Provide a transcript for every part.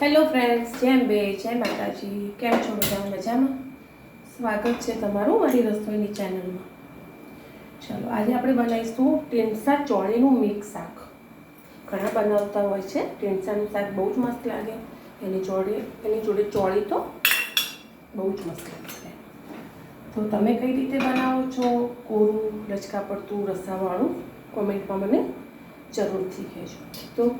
Hello friends જેમ બે જય માતાજી. કેમ છો બધા? મજામાં? સ્વાગત છે તમારું મારી રસોઈની ચેનલમાં ચલો, આજે આપણે બનાવીશું ટેન્સા ચોળીનું મિક્સ શાક. ઘણા બનાવતા હોય છે ટેન્સાનું શાક બહુ જ મસ્ત લાગે. એની ચોળી એની જોડે ચોળી તો બહુ જ મસ્ત લાગે. તો તમે કઈ રીતે બનાવો છો? કોરું, લચકા પડતું, રસાવાળું? કોમેન્ટમાં મને જરૂરથી કહેજો. તો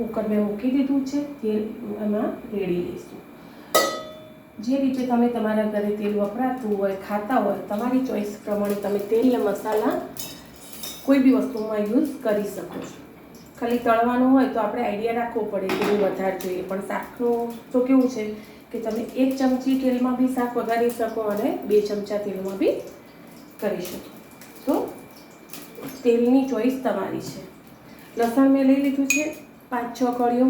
કુકર મેં મૂકી દીધું છે, તેલ એમાં રેડી લઈશું. જે રીતે તમે તમારા ઘરે તેલ વપરાતું હોય, ખાતા હોય, તમારી ચોઈસ પ્રમાણે તમે તેલ ને મસાલા કોઈ બી વસ્તુમાં યુઝ કરી શકો છો. ખાલી તળવાનું હોય તો આપણે આઈડિયા રાખવો પડે કે વધારે જોઈએ. પણ શાકનું તો કેવું છે કે તમે એક ચમચી તેલમાં બી શાક વઘારી શકો અને બે ચમચા તેલમાં બી કરી શકો. તો તેલની ચોઈસ તમારી છે. લસણ મેં લઈ લીધું છે. પાંચ છ કળીઓ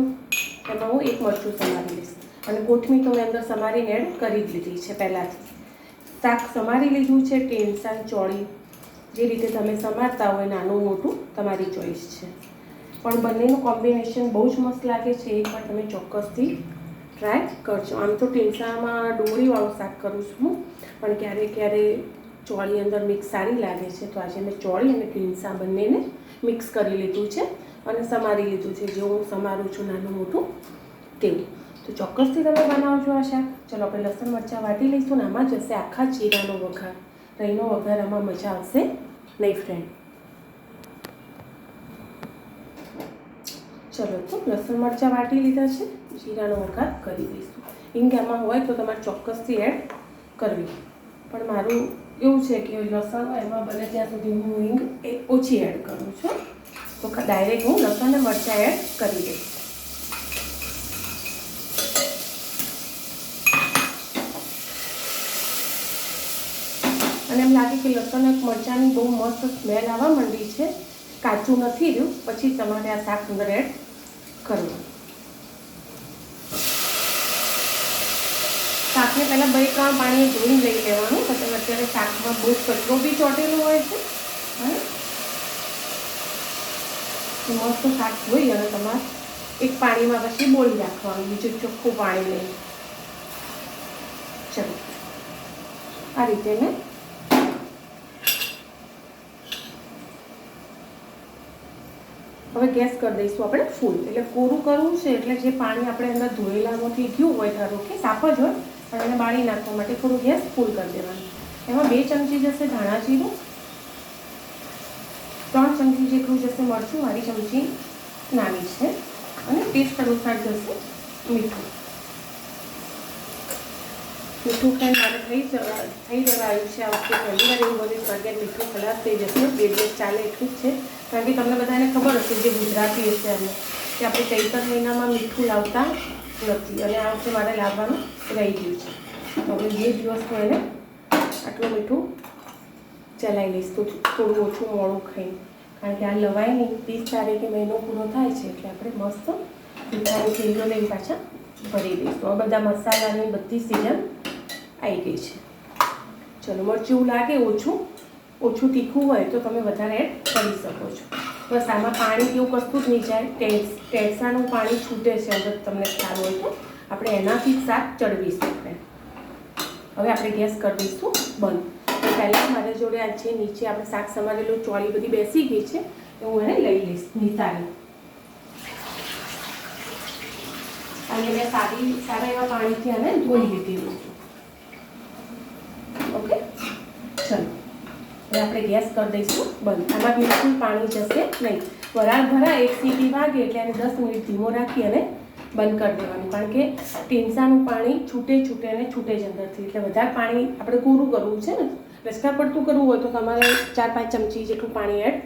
એમાં હું એક મરચું સમારી લઈશ. અને કોથમી તો મેં અંદર સમારીને એડ કરી લીધી છે પહેલાંથી. શાક સમારી લીધું છે ટેન્શન ચોળી. જે રીતે તમે સમારતા હોય નાનું મોટું, તમારી ચોઈસ છે. પણ બંનેનું કોમ્બિનેશન બહુ જ મસ્ત લાગે છે, એકવાર તમે ચોક્કસથી ટ્રાય કરજો. આમ તો ટેન્સામાં ડુંગળીવાળું શાક કરું છું હું, પણ ક્યારે ક્યારે ચોળી અંદર મિક્સ સારી લાગે છે. તો આજે મેં ચોળી અને ટીન્સા બંનેને મિક્સ કરી લીધું છે. અને સમારી લીધું છે. જે હું સમારું છું નાનું મોટું તેવું. તો ચોક્કસથી તમે બનાવજો આ શાક ચલો આપણે લસણ, મરચાં વાટી લઈશું ને આમાં જશે આખા જીરાનો વઘાર. રહીનો વઘાર આમાં મજા આવશે નહીં ફ્રેન્ડ ચલો તો લસણ, મરચાં વાટી લીધા છે. જીરાનો વઘાર કરી દઈશું. હિંગ આમાં હોય તો તમારે ચોક્કસથી એડ કરવી. પણ મારું એવું છે કે લસણ એમાં બને ત્યાં સુધી હું હિંગ એ ઓછી એડ કરું છું. તો ડાયરેક્ટ હું લસણ અને મરચાં એડ કરી દઈશ. અને એમ લાગે કે લસણ અને મરચાંની બહુ મસ્ત સ્મેલ આવવા માંડી છે. કાચું નથી રહ્યું. પછી તમારે આ શાક અંદર એડ કરવું. શાકને પહેલાં બે ત્રણ પાણી ધોઈ લઈ લેવાનું. પછી અત્યારે શાકમાં બહુ કચરો બી ચોટેલો હોય છે. હા? તો મસ્ત શાક ધોઈ અને તમારે એક પાણીમાં પછી બોલી રાખવાનું બીજું ચોખ્ખું પાણી લઈ ચલો. આ રીતે મેં હવે ગેસ કરી દઈશું આપણે ફૂલ. એટલે કોરું કરવું છે, એટલે જે પાણી આપણે અંદર ધોયેલામાંથી ગયું હોય ધારો કે સાફ જ હોય, પણ એને બાળી નાખવા માટે થોડું ગેસ ફૂલ કરી દેવાનું. એમાં બે ચમચી જશે ધાણા જીરું ચમચી જેટલું જશે, મરચું મારી ચમચી નાની છે અને ટેસ્ટ અનુસાર જશે, મીઠું. મીઠું ખાઈ મારે થઈ થઈ જવા આવ્યું છે આ વખતે પહેલી વાર એવું બન્યું કારણ મીઠું ખલાસ થઈ જશે, બે દિવસ ચાલે એટલું જ છે, કારણ કે તમને બધાને ખબર હશે જે ગુજરાતી હશે અમને કે આપણે ચૈતર મહિનામાં મીઠું લાવતા નથી, અને આ વખતે મારે લાવવાનું રહી ગયું છે. તો હવે બે દિવસ હું એને આટલું મીઠું ચલાવી લઈશ, તો થોડું ઓછું મોડું ખાઈ. કારણ કે આ લવાય નહીં ત્રીસ તારીખે મહિનો પૂરો થાય છે એટલે આપણે મસ્ત મીઠાની થેલીઓ લઈને પાછા ભરી દઈશું. આ બધા મસાલાની બધી સિઝન આવી ગઈ છે. ચલો, મરચું લાગે ઓછું ઓછું તીખું હોય તો તમે વધારે એડ કરી શકો છો. બસ આમાં પાણી કેવું કશું જ નહીં જાય. ટેસ, ટેસાનું પાણી છૂટે છે અંદર તમને ખ્યાલ હોય તો. આપણે એનાથી શાક ચડવીશું આપણે. હવે આપણે ગેસ કરી દઈશું બંધ. પહેલાં મારા જોડે આ છે નીચે આપણે શાક સમારેલું ચોળી બધી બેસી ગઈ છે, તો હું એને લઈ લઈશ નિતારી. અને મેં સારી સારા એવા પાણીથી આને ધોઈ લીધેલું ઓકે? ચલો. હવે આપણે ગેસ કરી દઈશું બંધ. આમાં બિલકુલ પાણી જશે નહીં. વરાળ ભરા એક સીટી વાગે એટલે એને દસ મિનિટ ધીમો રાખી અને બંધ કરી દેવાનું. કારણ કે ટીન્સાનું પાણી છૂટે છૂટે અને છૂટે જ અંદરથી. એટલે વધારે પાણી આપણે કોરું કરવું છે ને? લચકા પડતું કરવું હોય તો તમારે ચાર પાંચ ચમચી જેટલું પાણી એડ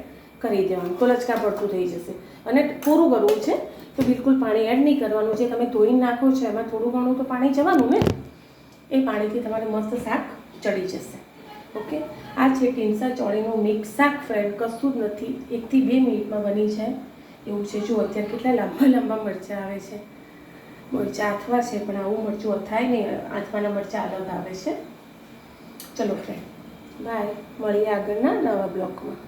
કરી દેવાનું. તો લચકા પડતું થઈ જશે. અને કોરું કરવું છે તો બિલકુલ પાણી એડ નહીં કરવાનું. જે તમે ધોઈને નાખો છો એમાં થોડું ઘણું તો પાણી જવાનું ને? એ પાણીથી તમારે મસ્ત શાક ચડી જશે. ઓકે આ છે ટીમસા ચોળીનું મિક્સ શાક ફ્રેન્ડ કશું જ નથી. એકથી બે મિનિટમાં બની જાય. એવું છે. જો અત્યારે કેટલા લાંબા લાંબા મરચાં આવે છે. મરચાં આથવા છે, પણ આવું મરચું અથાય નહીં આથવાના મરચાં અલગ આવે છે. ચલો ફ્રેન્ડ બાય મળીએ આગળના નવા બ્લોકમાં.